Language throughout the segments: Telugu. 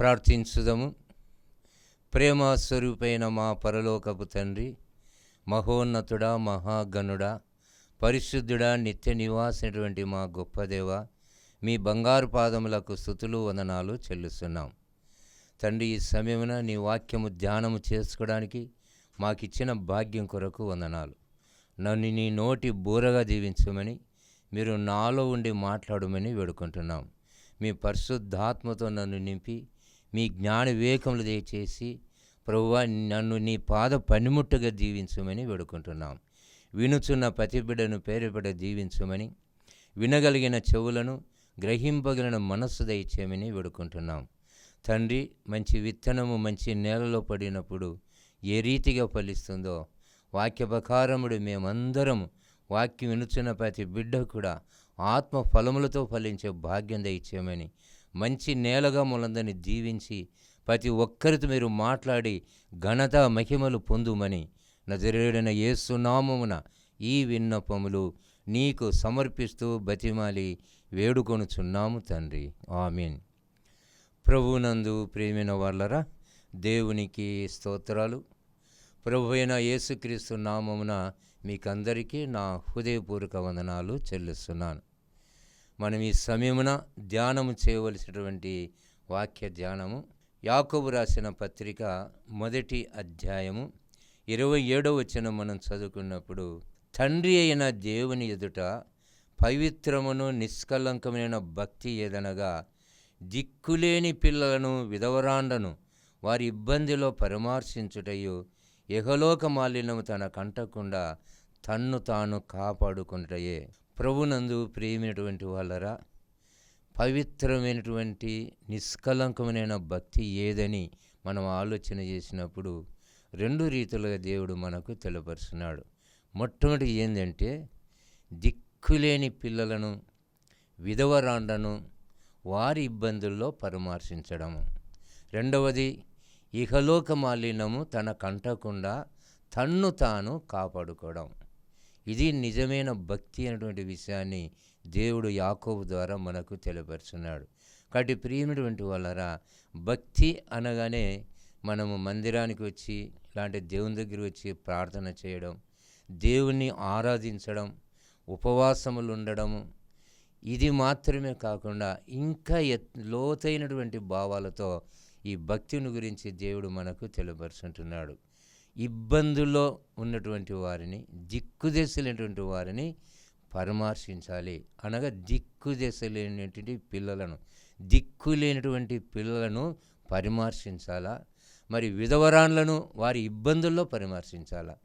ప్రార్థించుదము. ప్రేమ స్వరూపైన మా పరలోకపు తండ్రి మహోన్నతుడా మహాగణుడా పరిశుద్ధుడా నిత్య నివాసినటువంటి మా గొప్పదేవ మీ బంగారు పాదములకు స్థుతులు వందనాలు చెల్లిస్తున్నాం. తండ్రి ఈ సమయమున నీ వాక్యము ధ్యానము చేసుకోవడానికి మాకిచ్చిన భాగ్యం కొరకు వందనాలు. నన్ను నీ నోటి బూరగా దీవించమని మీరు నాలో ఉండి మాట్లాడమని వేడుకుంటున్నాం. మీ పరిశుద్ధాత్మతో నన్ను నింపి మీ జ్ఞాన వివేకములు దయచేసి ప్రభువా నన్ను నీ పాద పనిముట్టుగా దీవించమని వేడుకుంటున్నాం. వినుచున్న ప్రతి బిడ్డను పేరుబిడ దీవించమని వినగలిగిన చెవులను గ్రహింపగలిగిన మనస్సు దయచేయమని వేడుకుంటున్నాం. తండ్రి మంచి విత్తనము మంచి నేలలో పడినప్పుడు ఏ రీతిగా ఫలిస్తుందో వాక్య ప్రకారముడు మేమందరం వాక్యం వినుచున్న ప్రతి బిడ్డ కూడా ఆత్మ ఫలములతో ఫలించే భాగ్యం దయచేయమని మంచి నేలగా ములందని దీవించి ప్రతి ఒక్కరితో మీరు మాట్లాడి ఘనత మహిమలు పొందుమని నజరేడన యేసునామమున ఈ విన్నపములు నీకు సమర్పిస్తూ బతిమాలి వేడుకొనుచున్నాము తండ్రి. ఆమెన్. ప్రభునందు ప్రేమైన వాళ్ళరా దేవునికి స్తోత్రాలు. ప్రభు అయిన యేసుక్రీస్తు నామమున మీకందరికీ నా హృదయపూర్వక వందనాలు చెల్లిస్తున్నాను. మనం ఈ సమయమున ధ్యానము చేయవలసినటువంటి వాక్య ధ్యానము. యాకోబు రాసిన పత్రిక మొదటి అధ్యాయము ఇరవై ఏడవ వచ్చిన మనం చదువుకున్నప్పుడు తండ్రి అయిన దేవుని ఎదుట పవిత్రమును నిష్కలంకమైన భక్తి ఏదనగా దిక్కులేని పిల్లలను విధవరాండను వారి ఇబ్బందిలో పరామర్శించుటయు ఎహలోక మాలిన్యము తన కంటకుండా తన్ను తాను కాపాడుకుంటయే. ప్రభునందు ప్రియమైనటువంటి వాళ్ళరా పవిత్రమైనటువంటి నిష్కలంకమైన భక్తి ఏదని మనం ఆలోచన చేసినప్పుడు రెండు రీతులుగా దేవుడు మనకు తెలియపరుస్తున్నాడు మొట్టమొదటి ఏంటంటే దిక్కులేని పిల్లలను విధవరాండను వారి ఇబ్బందుల్లో పరామర్శించడము. రెండవది ఇహలోక మాలిన్యము తన కంటకుండా తన్ను తాను కాపాడుకోవడం. ఇది నిజమైన భక్తి అనేటువంటి విషయాన్ని దేవుడు యాకోబు ద్వారా మనకు తెలియపరుచున్నాడు కాబట్టి ప్రియమైనటువంటి వాళ్ళరా భక్తి అనగానే మనము మందిరానికి వచ్చి ఇలాంటి దేవుని దగ్గర వచ్చి ప్రార్థన చేయడం దేవుణ్ణి ఆరాధించడం ఉపవాసములు ఉండడము ఇది మాత్రమే కాకుండా ఇంకా ఎత్ లోతైనటువంటి భావాలతో ఈ భక్తిని గురించి దేవుడు మనకు తెలియపరుచుంటున్నాడు ఇబ్బందుల్లో ఉన్నటువంటి వారిని దిక్కుదశలేనటువంటి వారిని పరామర్శించాలి. అనగా దిక్కుదశ లేనటువంటి పిల్లలను దిక్కు లేనటువంటి పిల్లలను పరామర్శించాలా? మరి విధవరాన్లను వారి ఇబ్బందుల్లో పరామర్శించాలా?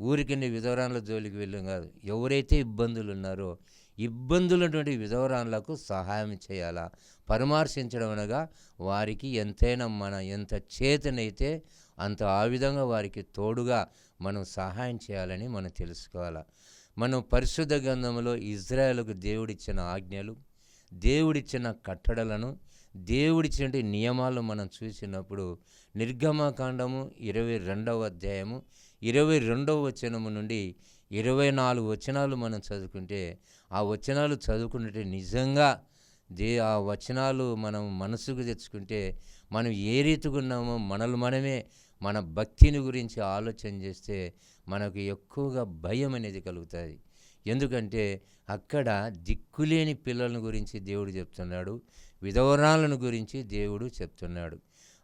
ఊరికిండి విధవరాన్ల జోలికి వెళ్ళం కాదు. ఎవరైతే ఇబ్బందులు ఉన్నారో ఇబ్బందులు ఉన్నటువంటి విధవరాన్లకు సహాయం చేయాలా? పరామర్శించడం అనగా వారికి ఎంతైనా మన ఎంత చేతనైతే అంత ఆ విధంగా వారికి తోడుగా మనం సహాయం చేయాలని మనం తెలుసుకోవాలి. మనం పరిశుద్ధ గ్రంథంలో ఇజ్రాయెల్కు దేవుడిచ్చిన ఆజ్ఞలు దేవుడిచ్చిన కట్టడలను దేవుడిచ్చిన నియమాలు మనం చూసినప్పుడు నిర్గమకాండము ఇరవై రెండవ అధ్యాయము ఇరవై రెండవ వచనము నుండి ఇరవై నాలుగు వచనాలు మనం చదువుకుంటే ఆ వచనాలు చదువుకుంటే నిజంగా దే ఆ వచనాలు మనం మనసుకు తెచ్చుకుంటే మనం ఏ రీతిగా ఉన్నామో మనల్ని మనమే మన భక్తిని గురించి ఆలోచన చేస్తే మనకు ఎక్కువగా భయం అనేది కలుగుతుంది. ఎందుకంటే అక్కడ దిక్కులేని పిల్లల గురించి దేవుడు చెప్తున్నాడు విధవరాలను గురించి దేవుడు చెప్తున్నాడు.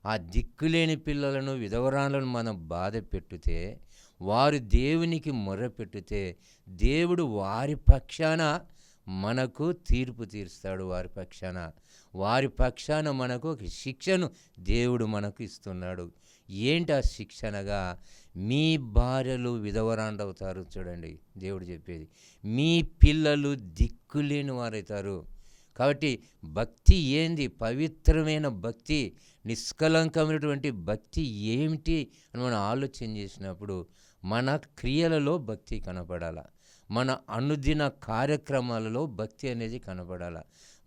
ఆ దిక్కులేని పిల్లలను విధవరాలను మనం బాధ పెట్టుతే వారు దేవునికి మొర్రపెట్టితే దేవుడు వారి పక్షాన మనకు తీర్పు తీరుస్తాడు వారి పక్షాన. వారి పక్షాన మనకు ఒక శిక్షను దేవుడు మనకు ఇస్తున్నాడు. ఏంటి ఆ శిక్షణగా మీ భార్యలు విధవరాండవుతారు చూడండి దేవుడు చెప్పేది. మీ పిల్లలు దిక్కులేని వారవుతారు. కాబట్టి భక్తి ఏంది? పవిత్రమైన భక్తి నిష్కలంకమైనటువంటి భక్తి ఏమిటి అని మనం ఆలోచన చేసినప్పుడు మన క్రియలలో భక్తి కనపడాల. మన అనుదిన కార్యక్రమాలలో భక్తి అనేది కనబడాల.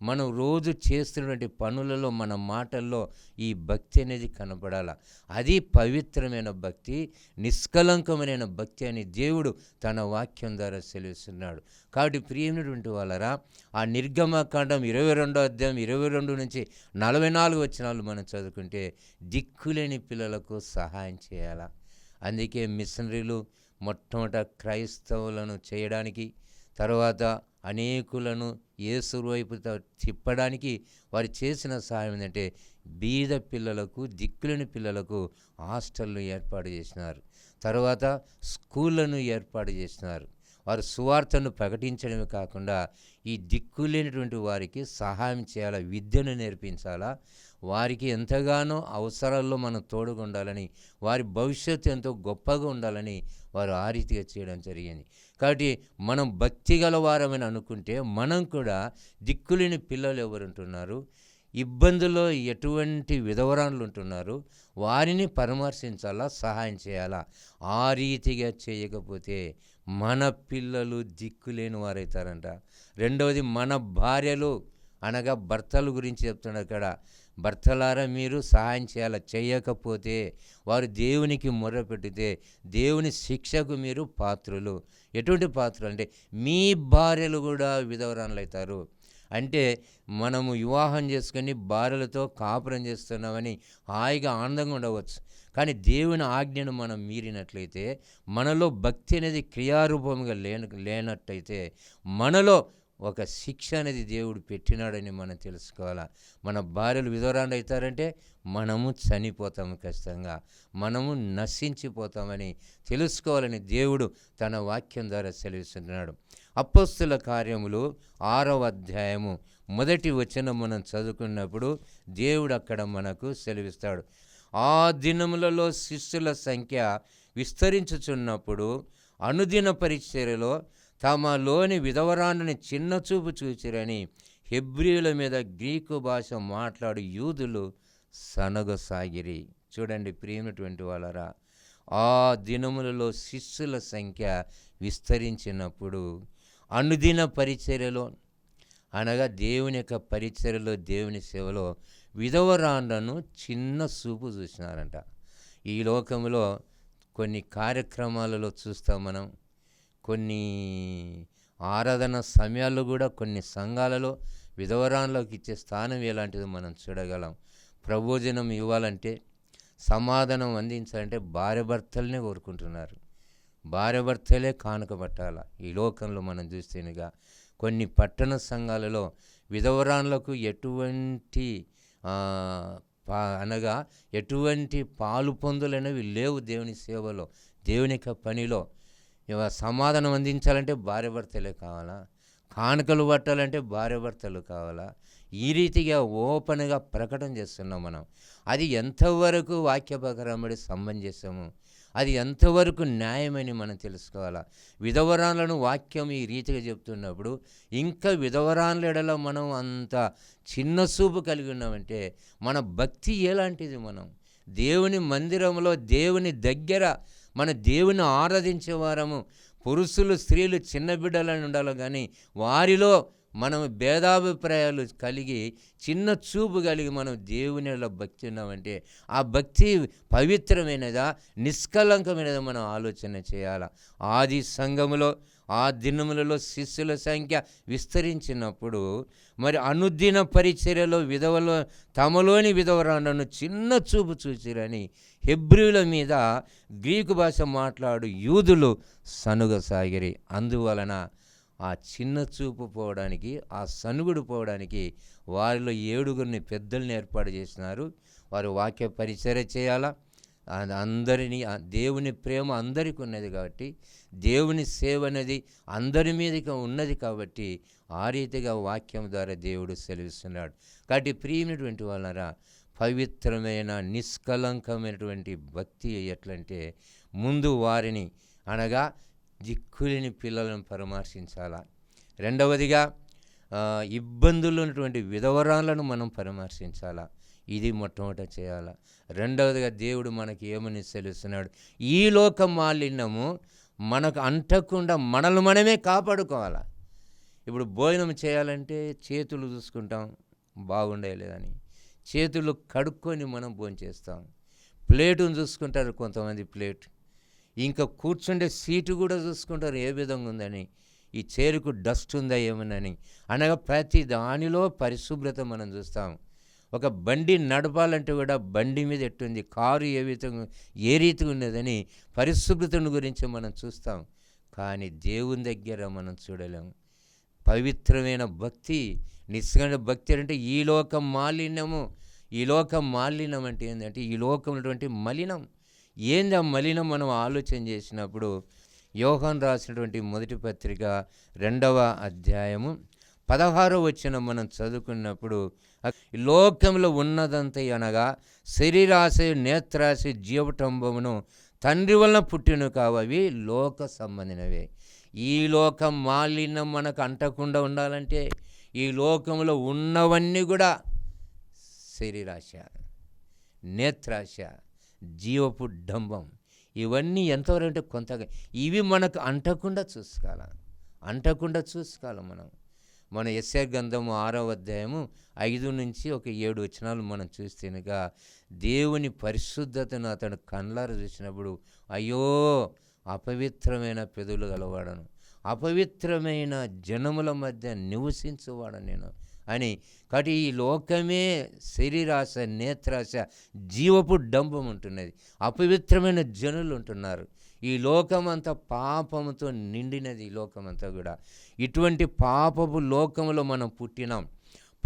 మనం రోజు చేస్తున్నటువంటి పనులలో మన మాటల్లో ఈ భక్తి అనేది కనపడాల అది పవిత్రమైన భక్తి నిష్కలంకమైన భక్తి అని దేవుడు తన వాక్యం ద్వారా సెలవిస్తున్నాడు. కాబట్టి ప్రియమైనటువంటి వాళ్ళరా ఆ నిర్గమకాండం ఇరవై రెండో అధ్యాయం ఇరవై రెండు నుంచి నలభై నాలుగు వచ్చినాలు మనం చదువుకుంటే దిక్కులేని పిల్లలకు సహాయం చేయాలా. అందుకే మిషనరీలు మొట్టమొదట క్రైస్తవులను చేయడానికి తర్వాత అనేకులను యేసు వైపు తిప్పడానికి వారు చేసిన సహాయం ఏంటంటే బీద పిల్లలకు దిక్కులేని పిల్లలకు హాస్టల్ను ఏర్పాటు చేసినారు. తర్వాత స్కూళ్ళను ఏర్పాటు చేసినారు. వారు సువార్తను ప్రకటించడమే కాకుండా ఈ దిక్కులేనటువంటి వారికి సహాయం చేయాలా విద్యను నేర్పించాలా వారికి ఎంతగానో అవసరాల్లో మనం తోడుగా ఉండాలని వారి భవిష్యత్తు ఎంతో గొప్పగా ఉండాలని వారు ఆ రీతిగా చేయడం జరిగింది. కాబట్టి మనం భక్తి గలవారమని అనుకుంటే మనం కూడా దిక్కులేని పిల్లలు ఎవరు ఉంటున్నారు ఇబ్బందుల్లో ఎటువంటి విధవరాలు ఉంటున్నారు? వారిని పరామర్శించాలా? సహాయం చేయాలా? ఆ రీతిగా చేయకపోతే మన పిల్లలు దిక్కులేని వారవుతారంట రెండవది మన భార్యలు అనగా భర్తల గురించి చెప్తున్నాడు ఇక్కడ భర్తలారా మీరు సహాయం చేయాలి? చేయకపోతే వారు దేవునికి మొర్రపెట్టితే దేవుని శిక్షకు మీరు పాత్రులు. ఎటువంటి పాత్రలు? అంటే మీ భార్యలు కూడా విధవరాలు అవుతారు అంటే మనము వివాహం చేసుకొని భార్యలతో కాపురం చేస్తున్నామని హాయిగా ఆనందంగా ఉండవచ్చు. కానీ దేవుని ఆజ్ఞను మనం మీరినట్లయితే మనలో భక్తి అనేది క్రియారూపంగా లేన లేనట్టయితే మనలో ఒక శిక్ష అనేది దేవుడు పెట్టినాడని మనం తెలుసుకోవాలా? మన భార్యలు విధవరాండు అవుతారంటే మనము చనిపోతాము ఖచ్చితంగా. మనము నశించిపోతామని తెలుసుకోవాలని దేవుడు తన వాక్యం ద్వారా సెలవిస్తున్నాడు. అప్పస్తుల కార్యములు ఆరవ అధ్యాయము మొదటి వచనం మనం చదువుకున్నప్పుడు దేవుడు అక్కడ మనకు సెలవిస్తాడు. ఆ దినములలో శిష్యుల సంఖ్య విస్తరించుచున్నప్పుడు అనుదిన పరిచర్యలో తమలోని విధవరాన్ని చిన్న చూపు చూచిరని హెబ్రియుల మీద గ్రీకు భాష మాట్లాడు యూదులు సనగసాగిరి. చూడండి ప్రియమైనటువంటి వాళ్ళరా ఆ దినములలో శిష్యుల సంఖ్య విస్తరించినప్పుడు అనుదిన పరిచర్యలో అనగా దేవుని యొక్క పరిచర్యలో దేవుని సేవలో విధవరాండ్లను చిన్న చూపు చూసినారంట. ఈ లోకంలో కొన్ని కార్యక్రమాలలో చూస్తాం మనం. కొన్ని ఆరాధన సమయాల్లో కూడా కొన్ని సంఘాలలో విధవరాన్లోకి ఇచ్చే స్థానం ఎలాంటిదో మనం చూడగలం. ప్రబోజనం ఇవ్వాలంటే సమాధానం అందించాలంటే భార్య భర్తలనే కోరుకుంటున్నారు. భార్య భర్తలే కానుక పట్టాల. ఈ లోకంలో మనం చూస్తేనుగా కొన్ని పట్టణ సంఘాలలో విధవరాన్లకు ఎటువంటి అనగా ఎటువంటి పాలు పొందులనేవి లేవు దేవుని సేవలో దేవుని యొక్క పనిలో. ఇవాళ సమాధానం అందించాలంటే భార్య భర్తలే కావాలా? కానుకలు పట్టాలంటే భార్య భర్తలు కావాలా? ఈ రీతిగా ఓపెన్గా ప్రకటన చేస్తున్నాం మనం. అది ఎంతవరకు వాక్యపకరముడి సమంజసము అది ఎంతవరకు న్యాయమని మనం తెలుసుకోవాలా? విధవరాన్లను వాక్యం ఈ రీతిగా చెప్తున్నప్పుడు ఇంకా విధవరాన్ల ఎడల మనం అంత చిన్న చూపు కలిగి ఉన్నామంటే మన భక్తి ఎలాంటిది మనం? దేవుని మందిరంలో దేవుని దగ్గర మన దేవుని ఆరాధించే వారము. పురుషులు స్త్రీలు చిన్న బిడ్డలని ఉండాలి కానీ వారిలో మనం భేదాభిప్రాయాలు కలిగి చిన్న చూపు కలిగి మనం దేవునిలో భక్తి ఉన్నామంటే ఆ భక్తి పవిత్రమైనదా నిష్కలంకమైనదా మనం ఆలోచన చేయాలి? ఆది సంఘములో ఆ దినములలో శిష్యుల సంఖ్య విస్తరించినప్పుడు మరి అనుదిన పరిచర్యలో విధవలో తమలోని విధవరాలను చిన్న చూపు చూసిరని హెబ్రియుల మీద గ్రీకు భాష మాట్లాడు యూదులు సనుగసాగిరి. అందువలన ఆ చిన్న చూపు పోవడానికి ఆ సనుగుడు పోవడానికి వారిలో ఏడుగురిని పెద్దల్ని ఏర్పాటు చేసినారు. వారు వాక్య పరిచర్య చేయాలా? అందరినీ దేవుని ప్రేమ అందరికీ ఉన్నది కాబట్టి దేవుని సేవ అనేది అందరి మీదకి ఉన్నది కాబట్టి ఆ రీతిగా వాక్యం ద్వారా దేవుడు సెలవిస్తున్నాడు. కాబట్టి ప్రియమైనటువంటి వాళ్ళరా పవిత్రమైన నిష్కలంకమైనటువంటి భక్తి ఎట్లంటే ముందు వారిని అనగా దిక్కులేని పిల్లలను పరామర్శించాలా? రెండవదిగా ఇబ్బందులు ఉన్నటువంటి విధవరాలను మనం పరామర్శించాలా? ఇది మొట్టమొదట చేయాలా? రెండవదిగా దేవుడు మనకి ఏమని తెలుస్తున్నాడు ఈ లోక మాలిన్యము మనకు అంటకుండా మనల్ని మనమే కాపాడుకోవాలా? ఇప్పుడు భోజనం చేయాలంటే చేతులు చూసుకుంటాం బాగుండే లేదని చేతులు కడుక్కొని మనం భోంచేస్తాం ప్లేటును చూసుకుంటారు కొంతమంది ప్లేట్. ఇంకా కూర్చుండే సీటు కూడా చూసుకుంటారు ఏ విధంగా ఉందని. ఈ చేరుకు డస్ట్ ఉందా ఏమనని. అనగా ప్రతి దానిలో పరిశుభ్రత మనం చూస్తాం. ఒక బండి నడపాలంటే కూడా బండి మీద ఎట్టుంది కారు ఏ విధంగా ఏ రీతిగా ఉన్నదని పరిశుభ్రతను గురించి మనం చూస్తాం. కానీ దేవుని దగ్గర మనం చూడలేము పవిత్రమైన భక్తి నిస్సంగ భక్తి అంటే ఈ లోక మాలిన్యము ఈ లోక మాలిన్యం అంటే ఏంటంటే ఈ లోకమైనటువంటి మలినం. ఏంది ఆ మలినం మనం ఆలోచన చేసినప్పుడు? యోహన్ రాసినటువంటి మొదటి పత్రిక రెండవ అధ్యాయము పదహారో వచ్చిన మనం చదువుకున్నప్పుడు ఈ లోకంలో ఉన్నదంతా అనగా శరీరాశ నేత్రాశ జీవటంబమును తండ్రి వలన పుట్టిన కావవి లోక సంబంధినవే. ఈ లోకం మాలిన్యం మనకు అంటకుండా ఉండాలంటే ఈ లోకంలో ఉన్నవన్నీ కూడా శరీరాశ నేత్రాశ జీవపు డంబం ఇవన్నీ ఎంతవరకు అంటే కొంతగా ఇవి మనకు అంటకుండా చూసుకోవాల. అంటకుండా చూసుకోవాలి మనం. మన ఎస్ఏ గ్రంథము ఆరో అధ్యాయము ఐదు నుంచి ఒక ఏడు వచనాలు మనం చూస్తేనుగా దేవుని పరిశుద్ధతను అతను కళ్ళారు చూసినప్పుడు అయ్యో అపవిత్రమైన పెదవులు గలవాడను. అపవిత్రమైన జనముల మధ్య నివసించువాడు నేను అని కాబట్టి ఈ లోకమే శరీరాశ నేత్రాశ జీవపు డంబం ఉంటున్నది అపవిత్రమైన జనులు ఉంటున్నారు ఈ లోకమంతా పాపముతో నిండినది ఈ లోకమంతా కూడా. ఇటువంటి పాపపు లోకంలో మనం పుట్టినాం.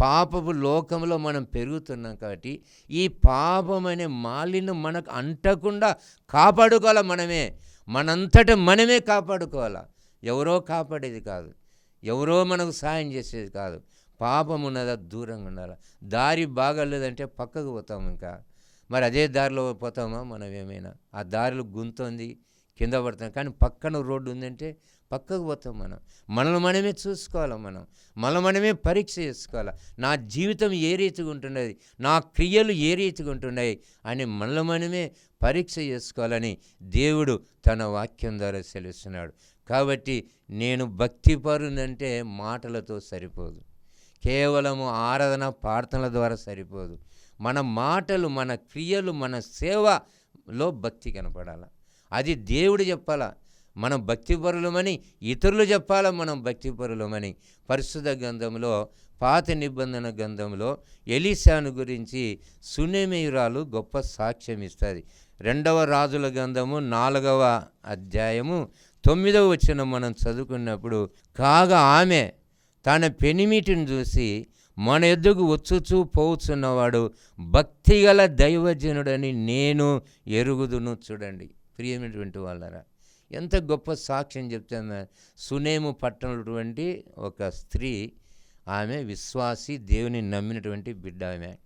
పాపపు లోకంలో మనం పెరుగుతున్నాం కాబట్టి ఈ పాపం అనే మాలిన్యం మనకు అంటకుండా కాపాడుకోవాలి మనమే. మనంతట మనమే కాపాడుకోవాలా? ఎవరో కాపాడేది కాదు. ఎవరో మనకు సాయం చేసేది కాదు. పాపం ఉన్నదా? దూరంగా ఉండాలి? దారి బాగాలేదంటే పక్కకు పోతాం ఇంకా. మరి అదే దారిలో పోతామా? మనం ఏమైనా ఆ దారిలో గుంతుంది కింద పడతాం కానీ పక్కన రోడ్డు ఉందంటే పక్కకు పోతాం మనం. మనల్ని మనమే చూసుకోవాలి మనం. మనల్ని మనమే పరీక్ష చేసుకోవాలి. నా జీవితం ఏ రీతిగా ఉంటున్నది? నా క్రియలు ఏ రీతిగా ఉంటున్నాయి? అని మనల్ని మనమే పరీక్ష చేసుకోవాలని దేవుడు తన వాక్యం ద్వారా సెలుస్తున్నాడు. కాబట్టి నేను భక్తిపరునంటే మాటలతో సరిపోదు. కేవలము ఆరాధన ప్రార్థనల ద్వారా సరిపోదు. మన మాటలు మన క్రియలు మన సేవలో భక్తి కనపడాలి. అది దేవుడు చెప్పాలా? మనం భక్తిపరులమని ఇతరులు చెప్పాల మనం భక్తిపరులమని? పరిశుద్ధ గ్రంథంలో పాత నిబంధన గ్రంథంలో ఎలీసాను గురించి సునేమయురాలు గొప్ప సాక్ష్యం ఇస్తుంది. రెండవ రాజుల గ్రంథము నాలుగవ అధ్యాయము తొమ్మిదవ వచ్చిన మనం చదువుకున్నప్పుడు కాగా ఆమె తన పెనిమిటిని చూసి మన ఎద్దుకు వచ్చుచూ పోవచ్చున్నవాడు భక్తిగల దైవజనుడని నేను ఎరుగుదును చూడండి. ప్రియమైనటువంటి వాళ్ళరా ఎంత గొప్ప సాక్ష్యం చెప్తున్నా సునేము పట్టణటువంటి ఒక స్త్రీ ఆమె విశ్వాసి దేవుని నమ్మినటువంటి బిడ్డ ఆమె.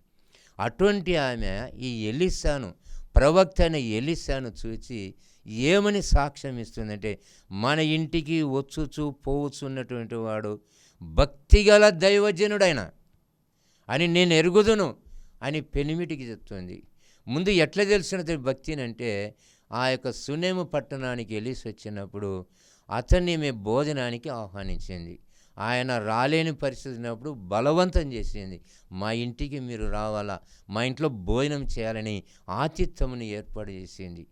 అటువంటి ఆమె ఈ ఎలిసాను ప్రవక్త అయిన ఎలిసాను చూచి ఏమని సాక్ష్యం ఇస్తుందంటే మన ఇంటికి వచ్చుచు పోవచ్చున్నటువంటి వాడు భక్తిగల దైవజనుడైన అని నేను ఎరుగుదును అని పెనిమిటికి చెప్తుంది. ముందు ఎట్లా తెలిసినది భక్తిని అంటే ఆ యొక్క సునేము పట్టణానికి వెళ్ళేసి వచ్చినప్పుడు అతన్ని మేము భోజనానికి ఆహ్వానించింది. ఆయన రాలేని పరిస్థితి ఉన్నప్పుడు బలవంతం చేసింది. మా ఇంటికి మీరు రావాలా? మా ఇంట్లో భోజనం చేయాలని ఆతిథ్యమును ఏర్పాటు చేసింది.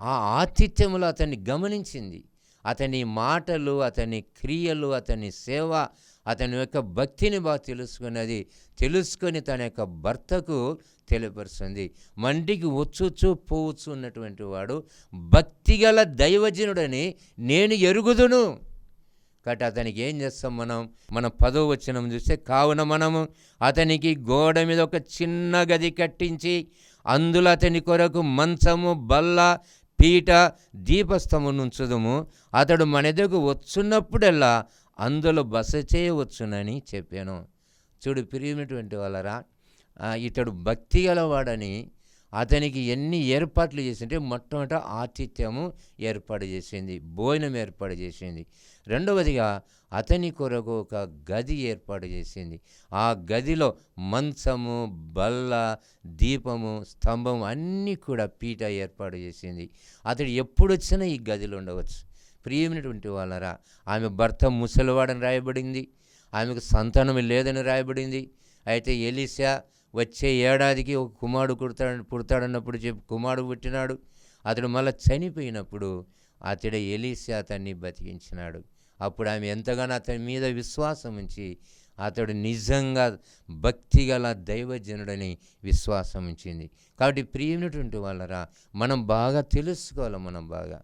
ఆ ఆతిథ్యములో అతన్ని గమనించింది. అతని మాటలు అతని క్రియలు అతని సేవ అతని యొక్క భక్తిని బాగా తెలుసుకున్నది తెలుసుకొని తన యొక్క భర్తకు తెలియపరుస్తుంది. మంటికి వచ్చుచ్చు పోవచ్చు ఉన్నటువంటి వాడు భక్తిగల దైవజనుడని నేను ఎరుగుదును. కాబట్టి అతనికి ఏం చేస్తాం మనం? మన పదో వచనం చూస్తే కావున మనము అతనికి గోడ మీద ఒక చిన్న గది కట్టించి అందులో అతని కొరకు మంచము బల్ల పీట దీపస్తమునుంచుదము అతడు మన ఎదుగు వచ్చున్నప్పుడల్లా అందులో బస చేయవచ్చునని చెప్పాను. చూడు ప్రియమైనటువంటి వాళ్ళరా ఇతడు భక్తి గలవాడని అతనికి ఎన్ని ఏర్పాట్లు చేసింటే మొట్టమొదట ఆతిథ్యము ఏర్పాటు చేసింది భోజనం ఏర్పాటు చేసింది. రెండవదిగా అతని కొరకు ఒక గది ఏర్పాటు చేసింది. ఆ గదిలో మంచము బల్ల దీపము స్తంభం అన్నీ కూడా పీట ఏర్పాటు చేసింది. అతడు ఎప్పుడు వచ్చినా ఈ గదిలో ఉండవచ్చు. ప్రియమైనటువంటి వాళ్ళరా ఆమె భర్త ముసలివాడని రాయబడింది. ఆమెకు సంతానం లేదని రాయబడింది. అయితే ఎలిసా వచ్చే ఏడాదికి ఒక కుమారుడు కుడతాడు పుడతాడన్నప్పుడు చెప్పి కుమారుడు పుట్టినాడు. అతడు మళ్ళీ చనిపోయినప్పుడు అతడు ఎలీసా అతన్ని బతికించినాడు. అప్పుడు ఆమె ఎంతగానో అతని మీద విశ్వాసం ఉంచి అతడు నిజంగా భక్తి గల దైవజనుడని విశ్వాసం ఉంచింది. కాబట్టి ప్రియమైనటువంటి వాళ్ళరా మనం బాగా తెలుసుకోవాలి మనం బాగా.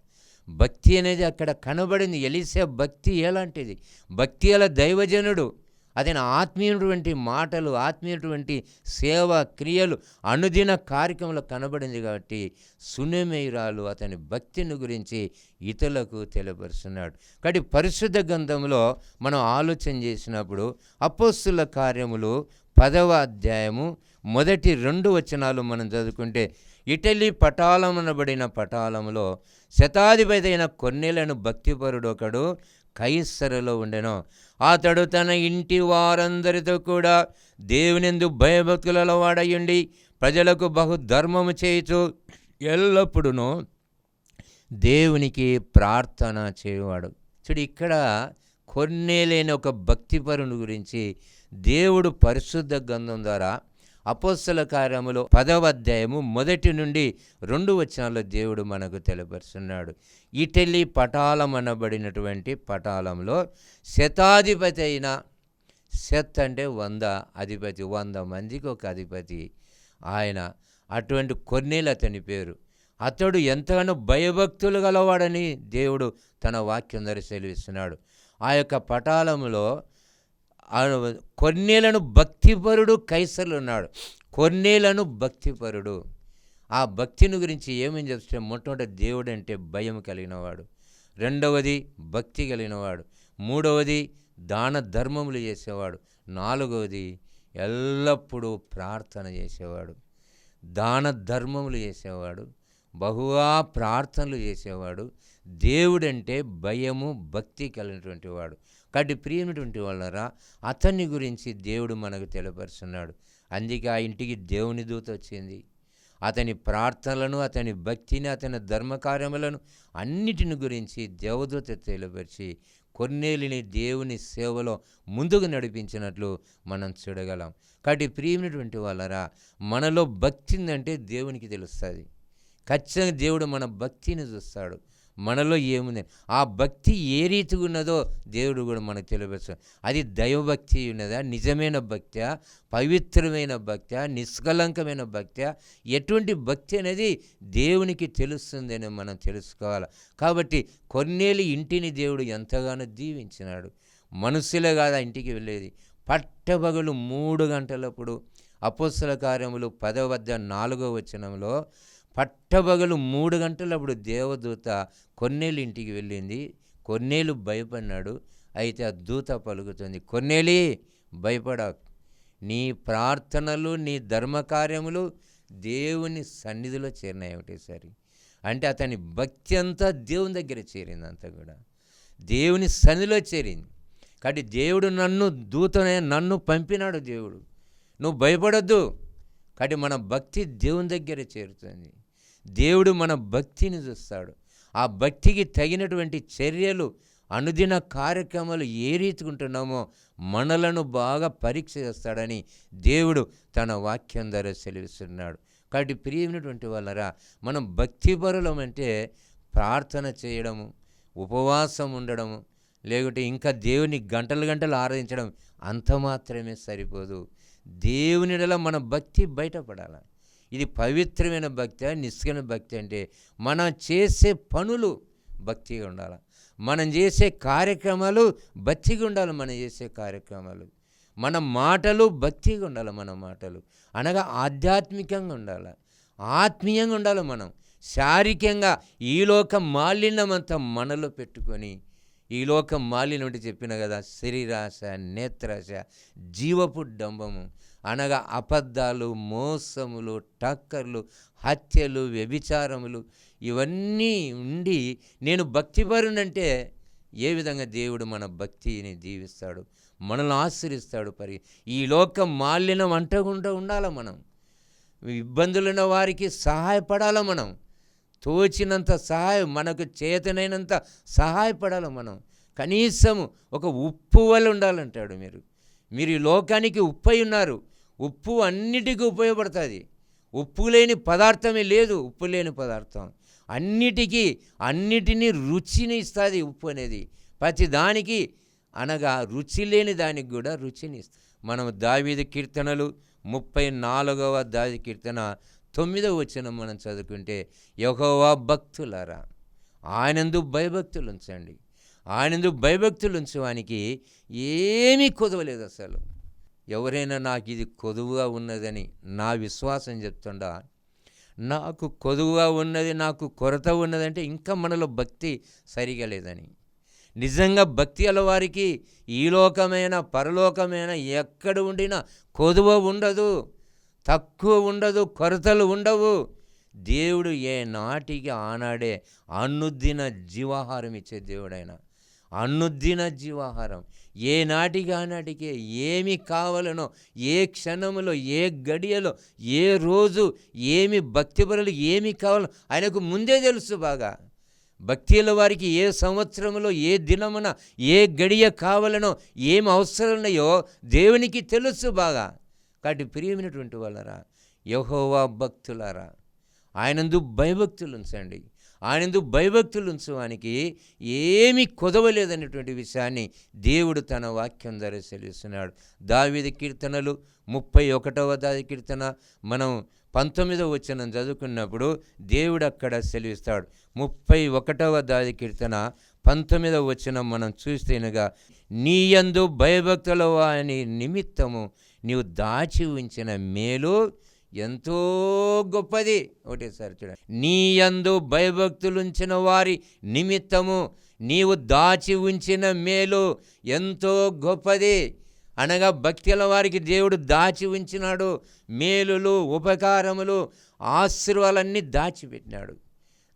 భక్తి అనేది అక్కడ కనబడింది. ఎలిసే భక్తి ఎలాంటిది? భక్తి అలా దైవజనుడు. అతని ఆత్మీయటువంటి మాటలు ఆత్మీయటువంటి సేవ క్రియలు అనుదిన కార్యక్రమంలో కనబడింది కాబట్టి సునమేయురాలు అతని భక్తిని గురించి ఇతరులకు తెలియపరుస్తున్నాడు. కాబట్టి పరిశుద్ధ గ్రంథంలో మనం ఆలోచన చేసినప్పుడు అపోస్తుల కార్యములు పదవ అధ్యాయము మొదటి రెండు వచనాలు మనం చదువుకుంటే ఇటలీ పటాలమనబడిన పటాలంలో శతాధిపతి అయిన కొన్నేలను భక్తిపరుడు ఒకడు కైసరలో ఉండెను. అతడు తన ఇంటి వారందరితో కూడా దేవునిందు భయభక్తులలో వాడయుండి ప్రజలకు బహుధర్మము చేయుచు ఎల్లప్పుడూ దేవునికి ప్రార్థన చేయవాడు. చూడు ఇక్కడ కొన్నేలేని ఒక భక్తిపరుని గురించి దేవుడు పరిశుద్ధ గంధం ద్వారా అపోస్తల కార్యములో పదవ అధ్యాయము మొదటి నుండి రెండు వచనాల్లో దేవుడు మనకు తెలియపరుస్తున్నాడు. ఇటలీ పటాలం అనబడినటువంటి పటాలంలో శతాధిపతి అయిన శత్ అంటే వంద అధిపతి వంద మందికి ఒక అధిపతి ఆయన. అటువంటి కొన్నేలు అతని పేరు. అతడు ఎంతగానో భయభక్తులు గలవాడని దేవుడు తన వాక్యం ద్వారా సెలవిస్తున్నాడు. ఆ యొక్క పటాలంలో కొన్నేలను భక్తిపరుడు కైసర్లు ఉన్నాడు కొన్నేలను భక్తిపరుడు. ఆ భక్తిని గురించి ఏమని చెప్తే మొట్టమొదటి దేవుడు అంటే భయం కలిగినవాడు. రెండవది భక్తి కలిగినవాడు. మూడవది దాన ధర్మములు చేసేవాడు. నాలుగవది ఎల్లప్పుడూ ప్రార్థన చేసేవాడు. దాన ధర్మములు చేసేవాడు. బహుగా ప్రార్థనలు చేసేవాడు. దేవుడంటే భయము భక్తి కలిగినటువంటి వాడు. కాబట్టి ప్రియమైనటువంటి వాళ్ళరా అతన్ని గురించి దేవుడు మనకు తెలియపరుస్తున్నాడు. అందుకే ఆ ఇంటికి దేవుని దూత వచ్చింది. అతని ప్రార్థనలను అతని భక్తిని అతని ధర్మకార్యములను అన్నిటిని గురించి దేవదూత తెలియపరిచి కొన్నేలిని దేవుని సేవలో ముందుకు నడిపించినట్లు మనం చూడగలం. కాబట్టి ప్రియమైనటువంటి వాళ్ళరా మనలో భక్తి ఉందంటే దేవునికి తెలుస్తుంది. ఖచ్చితంగా దేవుడు మన భక్తిని చూస్తాడు. మనలో ఏముంది? ఆ భక్తి ఏ రీతిగా ఉన్నదో దేవుడు కూడా మనకు తెలియపరుస్తాడు. అది దైవభక్తి ఉన్నదా? నిజమైన భక్తి పవిత్రమైన భక్తి నిష్కలంకమైన భక్తి ఎటువంటి భక్తి అనేది దేవునికి తెలుస్తుందని మనం తెలుసుకోవాలి. కాబట్టి కొన్నేళ్ళు ఇంటిని దేవుడు ఎంతగానో దీవించినాడు. మనుషులే కాదు ఆ ఇంటికి వెళ్ళేది. పట్టబగలు మూడు గంటలప్పుడు అపోస్తల కార్యములు పదవద్ద నాలుగో వచనంలో పట్టబగలు మూడు గంటలప్పుడు దేవదూత కొన్నేలు ఇంటికి వెళ్ళింది. కొన్నేళ్ళు భయపడినాడు. అయితే ఆ దూత పలుకుతుంది కొన్నేలి భయపడ. నీ ప్రార్థనలు నీ ధర్మకార్యములు దేవుని సన్నిధిలో చేరినాయి ఒకటేసారి. అంటే అతని భక్తి అంతా దేవుని దగ్గర చేరింది అంతా కూడా. దేవుని సన్నిధిలో చేరింది. కాబట్టి దేవుడు నన్ను దూతనే నన్ను పంపినాడు దేవుడు. నువ్వు భయపడొద్దు. కాబట్టి మన భక్తి దేవుని దగ్గర చేరుతుంది. దేవుడు మన భక్తిని చూస్తాడు. ఆ భక్తికి తగినటువంటి చర్యలు అనుదిన కార్యక్రమాలు ఏ రీతిగా ఉంటున్నామో మనలను బాగా పరీక్ష చేస్తాడని దేవుడు తన వాక్యం ద్వారా సెలవిస్తున్నాడు. కాబట్టి ప్రియమైనటువంటి వాళ్ళరా మనం భక్తిపరులం అంటే ప్రార్థన చేయడము ఉపవాసం ఉండడము లేకుంటే ఇంకా దేవుని గంటలు గంటలు ఆరాధించడం అంత మాత్రమే సరిపోదు. దేవునిడల మన భక్తి బయటపడాలి. ఇది పవిత్రమైన భక్తి నిష్కమైన భక్తి అంటే మనం చేసే పనులు భక్తిగా ఉండాలి. మనం చేసే కార్యక్రమాలు భక్తిగా ఉండాలి. మనం చేసే కార్యక్రమాలు మన మాటలు భక్తిగా ఉండాలి. మన మాటలు అనగా ఆధ్యాత్మికంగా ఉండాలి. ఆత్మీయంగా ఉండాలి మనం. శారీరకంగా ఈ లోక మాలిన్యమంతా మనలో పెట్టుకొని ఈ లోక మాలిన్యం అంటే చెప్పిన కదా శరీరాశ నేత్రాశ జీవపు డంబము. అనగా అబద్ధాలు మోసములు టక్కర్లు హత్యలు వ్యభిచారములు ఇవన్నీ ఉండి నేను భక్తిపరునంటే ఏ విధంగా దేవుడు మన భక్తిని దీవిస్తాడు మనల్ని ఆశ్రయిస్తాడు పరి. ఈ లోకం మాలినం అంటకుండా ఉండాలి మనం? ఇబ్బందులున్న వారికి సహాయపడాలి మనం? తోచినంత సహాయం మనకు చేతనైనంత సహాయపడాలి మనం? కనీసం ఒక ఉప్పు వల్ల ఉండాలంటాడు మీరు. మీరు ఈ లోకానికి ఉప్పు అయి ఉన్నారు. ఉప్పు అన్నిటికీ ఉపయోగపడుతుంది. ఉప్పు లేని పదార్థమే లేదు ఉప్పు లేని పదార్థం. అన్నిటికీ అన్నిటినీ రుచిని ఇస్తుంది ఉప్పు అనేది. ప్రతి దానికి అనగా రుచి లేని దానికి కూడా రుచిని ఇస్తుంది మనం దావీదు కీర్తనలు ముప్పై నాలుగవ దావి కీర్తన తొమ్మిదవ వచ్చిన మనం చదువుకుంటే యహోవా భక్తులారా ఆయనందు భయభక్తులు ఉంచండి. ఆయనందు భయభక్తులు ఉంచడానికి ఏమీ కుదవలేదు అసలు. ఎవరైనా నాకు ఇది కొదువుగా ఉన్నదని నా విశ్వాసం చెప్తుండా? నాకు కొదువుగా ఉన్నది నాకు కొరత ఉన్నదంటే ఇంకా మనలో భక్తి సరిగా లేదని. నిజంగా భక్తి అలవారికి ఈ లోకమైన పరలోకమైన ఎక్కడ ఉండినా కొదువ ఉండదు తక్కువ ఉండదు కొరతలు ఉండవు. దేవుడు ఏ నాటికి ఆనాడే అనుదిన జీవాహారం ఇచ్చే దేవుడైన. అనుదిన జీవాహారం. ఏనాటిగానాటికే నాటికి ఏమి కావాలనో ఏ క్షణములో ఏ గడియలో ఏ రోజు ఏమి భక్తిపరులు ఏమి కావాలో ఆయనకు ముందే తెలుసు బాగా. భక్తిల వారికి ఏ సంవత్సరంలో ఏ దినమున ఏ గడియ కావాలనో ఏం అవసరమున్నాయో దేవునికి తెలుసు బాగా. కాబట్టి ప్రియమైనటువంటి వాళ్ళరా యహోవా భక్తులారా ఆయనందు భయభక్తులు ఉంచండి. ఆయనందు భయభక్తులు ఉంచడానికి ఏమీ కొదవలేదనేటువంటి విషయాన్ని దేవుడు తన వాక్యం ద్వారా సెలవిస్తున్నాడు. దావిద కీర్తనలు ముప్పై ఒకటవ దావి కీర్తన మనం పంతొమ్మిదవ వచనం చదువుకున్నప్పుడు దేవుడు అక్కడ సెలవిస్తాడు. ముప్పై ఒకటవ దాది కీర్తన పంతొమ్మిదవ వచనం మనం చూస్తేనగా నీయందు భయభక్తుల వాని నిమిత్తము నీవు దాచి ఉంచిన మేలు ఎంతో గొప్పది. ఒకటేసారి చూడండి. నీ యందు భయభక్తులుంచిన వారి నిమిత్తము నీవు దాచి ఉంచిన మేలు ఎంతో గొప్పది. అనగా భక్తుల వారికి దేవుడు దాచి ఉంచినాడు. మేలులు ఉపకారములు ఆశీర్వాలన్నీ దాచిపెట్టినాడు.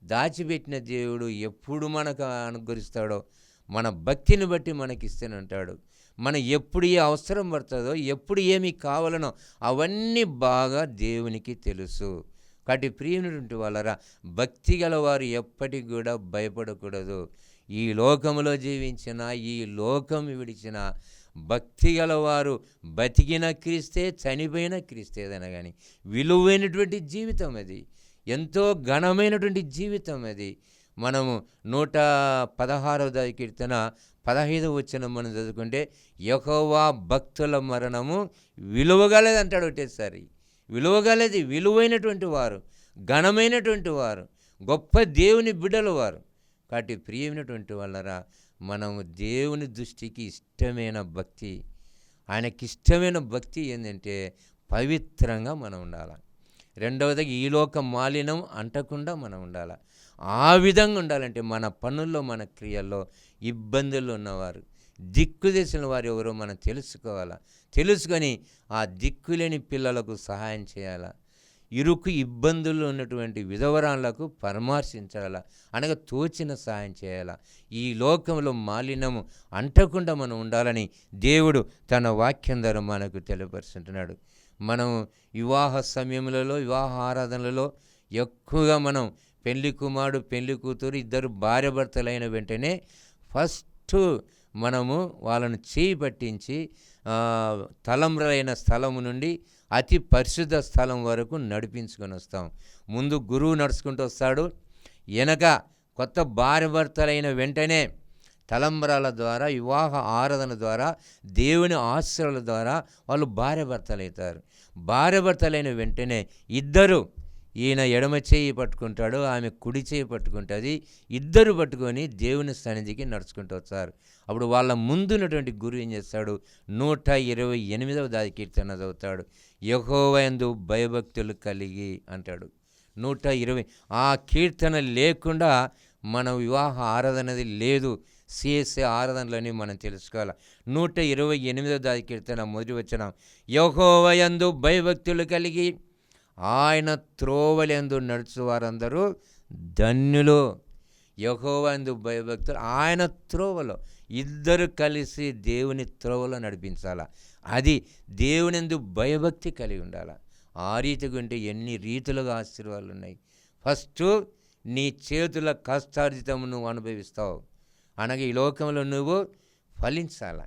దాచిపెట్టిన దేవుడు ఎప్పుడు మనకు అనుగ్రహిస్తాడో మన భక్తిని బట్టి మనకిస్తేనంటాడు. మనం ఎప్పుడు ఏ అవసరం పడుతుందో ఎప్పుడు ఏమి కావాలనో అవన్నీ బాగా దేవునికి తెలుసు. కాబట్టి ప్రియునటువంటి వాళ్ళరా భక్తి గలవారు ఎప్పటికి కూడా భయపడకూడదు. ఈ లోకంలో జీవించిన ఈ లోకం విడిచిన భక్తి గలవారు బతికిన క్రీస్తే చనిపోయిన క్రీస్తేదన కానీ విలువైనటువంటి జీవితం అది. ఎంతో ఘనమైనటువంటి జీవితం అది. మనము నూట పదహారవ కీర్తన పదహైదు వచ్చిన మనం చదువుకుంటే యహోవా భక్తుల మరణము విలువగలది అంటాడు ఒకటేసారి విలువగలది విలువైనటువంటి వారు ఘనమైనటువంటి వారు గొప్ప దేవుని బిడ్డలు వారు. కాబట్టి ప్రియమైనటువంటి వాళ్ళరా మనము దేవుని దృష్టికి ఇష్టమైన భక్తి ఆయనకి ఇష్టమైన భక్తి ఏంటంటే పవిత్రంగా మనం ఉండాలి. రెండవది ఈ లోక మాలినం అంటకుండా మనం ఉండాలి. ఆ విధంగా ఉండాలంటే మన పనుల్లో మన క్రియల్లో ఇబ్బందులు ఉన్నవారు. దిక్కు తెలిసిన వారు ఎవరో మనం తెలుసుకోవాలా? తెలుసుకొని ఆ దిక్కులేని పిల్లలకు సహాయం చేయాలా? ఇరుకు ఇబ్బందులు ఉన్నటువంటి విధవరాళ్ళకు పరామర్శించాలా? అనగా తోచిన సహాయం చేయాలా? ఈ లోకంలో మాలిన్యము అంటకుండా మనం ఉండాలని దేవుడు తన వాక్యం ద్వారా మనకు తెలియపరుచుంటున్నాడు మనం వివాహ సమయములలో వివాహ ఆరాధనలలో ఎక్కువగా మనం పెళ్ళి కుమారుడు పెళ్ళి కూతురు ఇద్దరు భార్య భర్తలైన వెంటనే ఫస్ట్ మనము వాళ్ళను చేయి పట్టించి తలంబ్రైన స్థలము నుండి అతి పరిశుద్ధ స్థలం వరకు నడిపించుకొని వస్తాం. ముందు గురువు నడుచుకుంటూ వస్తాడు. వెనక కొత్త భార్య భర్తలైన వెంటనే తలంబరాల ద్వారా వివాహ ఆరాధన ద్వారా దేవుని ఆశ్రయాల ద్వారా వాళ్ళు భార్య భర్తలు అవుతారు భార్య భర్తలైన వెంటనే ఇద్దరు ఈయన ఎడమ చేయి పట్టుకుంటాడు ఆమె కుడి చేయి పట్టుకుంటుంది. ఇద్దరు పట్టుకొని దేవుని సన్నిధికి నడుచుకుంటూ వచ్చారు అప్పుడు వాళ్ళ ముందున్నటువంటి గురువు ఏం చేస్తాడు? నూట ఇరవై ఎనిమిదవ దాది కీర్తన చదువుతాడు. యహోవయందు భయభక్తులు కలిగి అంటాడు. నూట ఇరవై ఆ కీర్తన లేకుండా మన వివాహ ఆరాధనది లేదు. సిఎస్ఏ ఆరాధనలని మనం తెలుసుకోవాలి? నూట ఇరవై ఎనిమిదో దాది కీర్తన మొదటి వచ్చిన యహోవయందు భయభక్తులు కలిగి ఆయన త్రోవలందు నడుచు వారందరూ ధన్యులు యహోవందు భయభక్తులు. ఆయన త్రోవలో ఇద్దరు కలిసి దేవుని త్రోవలో నడిపించాల? అది దేవునిందు భయభక్తి కలిగి ఉండాలి? ఆ రీతిగా ఉంటే ఎన్ని రీతులుగా ఆశీర్వాదాలు ఉన్నాయి ఫస్ట్ నీ చేతుల కష్టార్జితము నువ్వు అనుభవిస్తావు. అనగా ఈ లోకంలో నువ్వు ఫలించాల?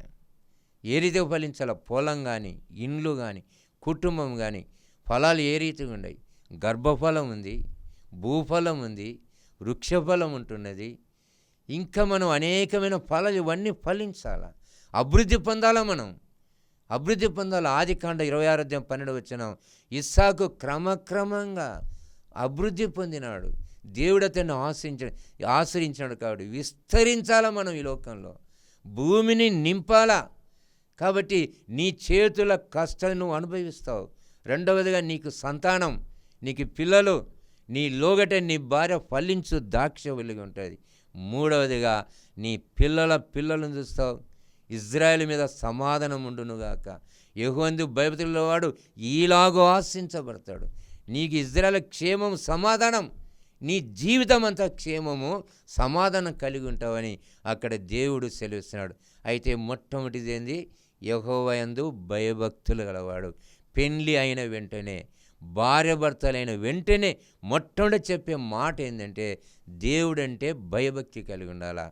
ఏ రీతిగా ఫలించాల? పొలం కానీ ఇండ్లు కానీ కుటుంబం కానీ ఫలాలు ఏ రీతిగా ఉన్నాయి? గర్భఫలం ఉంది భూఫలం ఉంది వృక్షఫలం ఉంటున్నది. ఇంకా మనం అనేకమైన ఫలాలు ఇవన్నీ ఫలించాల? అభివృద్ధి పొందాలా మనం? అభివృద్ధి పొందాలి? ఆది కాండ ఇరవై ఆరోగ్యం పన్నెండు వచ్చిన ఇస్సాకు క్రమక్రమంగా అభివృద్ధి పొందినాడు. దేవుడు అతన్ని ఆశ్రయించ ఆశ్రయించాడు కాబట్టి విస్తరించాలా మనం ఈ లోకంలో? భూమిని నింపాలా? కాబట్టి నీ చేతుల కష్టాన్ని నువ్వు అనుభవిస్తావు. రెండవదిగా నీకు సంతానం నీకు పిల్లలు నీ లోగట నీ భార్య ఫలించు దాక్ష వెలిగి ఉంటుంది. మూడవదిగా నీ పిల్లల పిల్లలను చూస్తావు. ఇజ్రాయెల్ మీద సమాధానం ఉండునుగాక యహోందు భయపతుల వాడు ఈలాగో ఆశించబడతాడు. నీకు ఇజ్రాయెల్ క్షేమం సమాధానం నీ జీవితం అంతా క్షేమము సమాధానం కలిగి ఉంటావని అక్కడ దేవుడు సెలవిస్తున్నాడు. అయితే మొట్టమొదటిది ఏంది? యహోవయందు భయభక్తులు గలవాడు. పెండ్లి అయిన వెంటనే భార్య భర్తలైన వెంటనే మొట్టమొదటి చెప్పే మాట ఏంటంటే దేవుడంటే భయభక్తి కలిగి ఉండాలా.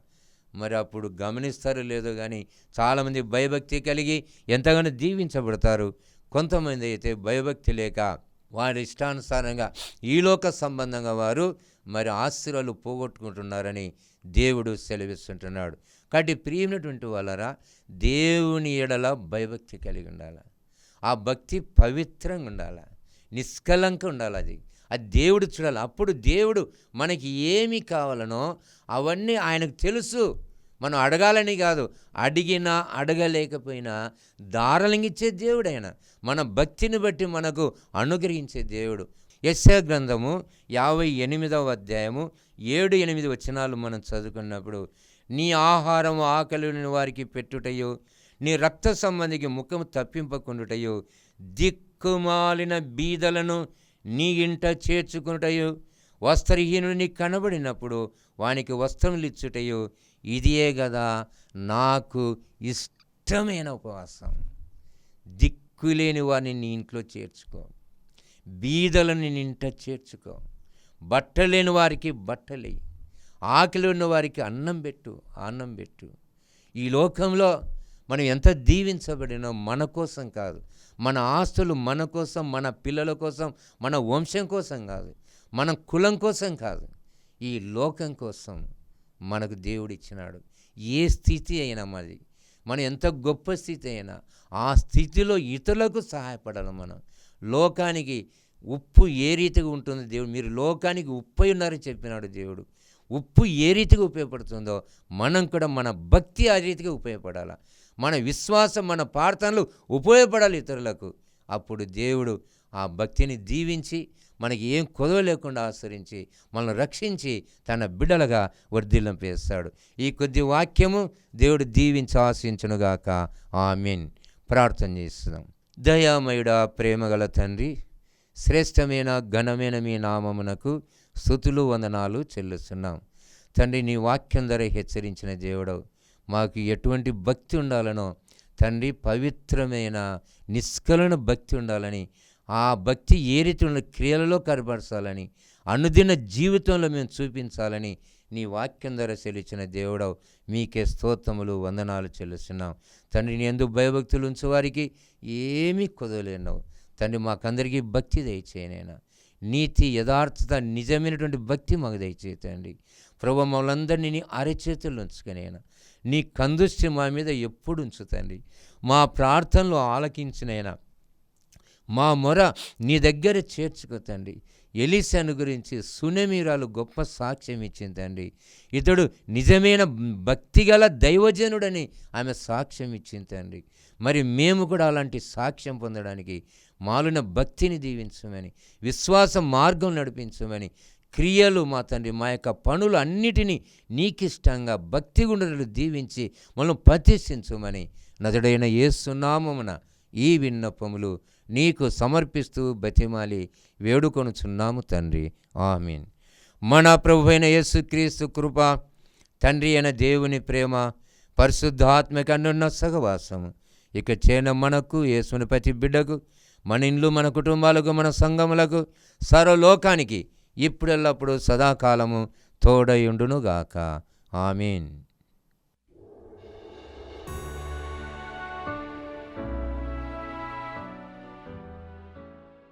మరి అప్పుడు గమనిస్తారో లేదో కానీ చాలామంది భయభక్తి కలిగి ఎంతగానో దీవించబడతారు. కొంతమంది అయితే భయభక్తి లేక వారి ఇష్టానుసారంగా ఈలోక సంబంధంగా వారు మరి ఆస్తులు పోగొట్టుకుంటున్నారని దేవుడు సెలవిస్తుంటున్నాడు. కాబట్టి ప్రియమైనటువంటి వాళ్ళరా దేవుని ఎడల భయభక్తి కలిగి ఉండాలి. ఆ భక్తి పవిత్రంగా ఉండాలి? నిష్కలంక ఉండాలి అది? అది దేవుడు చూడాలి? అప్పుడు దేవుడు మనకి ఏమి కావాలనో అవన్నీ ఆయనకు తెలుసు. మనం అడగాలని కాదు. అడిగినా అడగలేకపోయినా దారలింగిచ్చే దేవుడు ఆయన మన భక్తిని బట్టి మనకు అనుగ్రహించే దేవుడు. యశ గ్రంథము యాభై ఎనిమిదవ అధ్యాయము ఏడు ఎనిమిది వచనాలు మనం చదువుకున్నప్పుడు నీ ఆహారం ఆకలిని వారికి పెట్టుటయో నీ రక్త సంబంధికి ముఖము తప్పింపకుండుటయో దిక్కుమాలిన బీదలను నీ ఇంట చేర్చుకునుటయో వస్త్రహీనుని కనబడినప్పుడు వానికి వస్త్రములు ఇచ్చుటయో ఇదియే కదా నాకు ఇష్టమైన ఉపవాసం. దిక్కులేని వారిని నీ ఇంట్లో చేర్చుకో. బీదలను నీ ఇంట చేర్చుకో. బట్టలేని వారికి బట్టలే ఆకలి ఉన్న వారికి అన్నం పెట్టు అన్నం పెట్టు. ఈ లోకంలో మనం ఎంత దీవించబడినో మన కోసం కాదు. మన ఆస్తులు మన కోసం మన పిల్లల కోసం మన వంశం కోసం కాదు. మన కులం కోసం కాదు. ఈ లోకం కోసం మనకు దేవుడు ఇచ్చినాడు. ఏ స్థితి అయినా మాది. మనం ఎంత గొప్ప స్థితి అయినా ఆ స్థితిలో ఇతరులకు సహాయపడాలి మనం. లోకానికి ఉప్పు ఏ రీతిగా ఉంటుంది దేవుడు? మీరు లోకానికి ఉప్పు అయి ఉన్నారని చెప్పినాడు దేవుడు. ఉప్పు ఏ రీతిగా ఉపయోగపడుతుందో మనం కూడా మన భక్తి ఆ రీతిగా ఉపయోగపడాలి. మన విశ్వాసం మన ప్రార్థనలు ఉపయోగపడాలి ఇతరులకు. అప్పుడు దేవుడు ఆ భక్తిని దీవించి మనకి ఏం కొదవ లేకుండా ఆశ్రయించి మనల్ని రక్షించి తన బిడ్డలుగా వర్ధిల్లంపేస్తాడు ఈ కొద్ది వాక్యము దేవుడు దీవించి ఆశించునుగాక. ఆమెన్. ప్రార్థన చేస్తున్నాం. దయామయుడా ప్రేమగల తండ్రి శ్రేష్టమైన ఘనమైన మీ నామమునకు స్థుతులు వందనాలు చెల్లిస్తున్నాం. తండ్రి నీ వాక్యం ధర హెచ్చరించిన దేవుడవు. మాకు ఎటువంటి భక్తి ఉండాలనో తండ్రి పవిత్రమైన నిష్కలన భక్తి ఉండాలని ఆ భక్తి ఏ రీతి ఉన్న క్రియలలో కనపరచాలని అనుదిన జీవితంలో మేము చూపించాలని నీ వాక్యం ద్వారా చెల్లించిన దేవుడవు. మీకే స్తోత్రములు వందనాలు చెల్లిస్తున్నాం. తండ్రి నీ ఎందుకు భయభక్తులు ఉంచేవారికి ఏమీ కుదవలేనవు తండ్రి మాకందరికీ భక్తి దయచేయనైనా నీతి యథార్థత నిజమైనటువంటి భక్తి మాకు దయచేతండి ప్రభు మమ్మల్ందరినీ నీ అరచేతుల్లో ఉంచుకునేనా నీ కందుష్టి మా మీద ఎప్పుడు ఉంచుతండి మా ప్రార్థనలు ఆలకించినైనా మా మొర నీ దగ్గర చేర్చుకోతండి ఎలిసను గురించి సునమీరాలు గొప్ప సాక్ష్యం ఇచ్చిందండి ఇతడు నిజమైన భక్తిగల దైవజనుడని ఆమె సాక్ష్యం ఇచ్చింది మరి మేము కూడా అలాంటి సాక్ష్యం పొందడానికి మాలున భక్తిని దీవించమని విశ్వాస మార్గం నడిపించమని క్రియలు మా తండ్రి మా యొక్క పనులు అన్నిటినీ నీకిష్టంగా భక్తి గుండెలు దీవించి మనం ప్రతిష్ఠించమని నదుడైన ఏసునామమున ఈ విన్నపములు నీకు సమర్పిస్తూ బతిమాలి వేడుకొనుచున్నాము తండ్రి. ఆమీన్. మన ప్రభు అయిన యేసుక్రీస్తు కృప తండ్రి అయిన దేవుని ప్రేమ పరిశుద్ధాత్మక అన్నున్న సహవాసము ఇక చేన మనకు యేసుని ప్రతి బిడ్డకు మన ఇండ్లు మన కుటుంబాలకు మన సంఘములకు సర్వలోకానికి ఇప్పుడెల్లప్పుడు సదాకాలము తోడయుండునుగాక. ఆమీన్.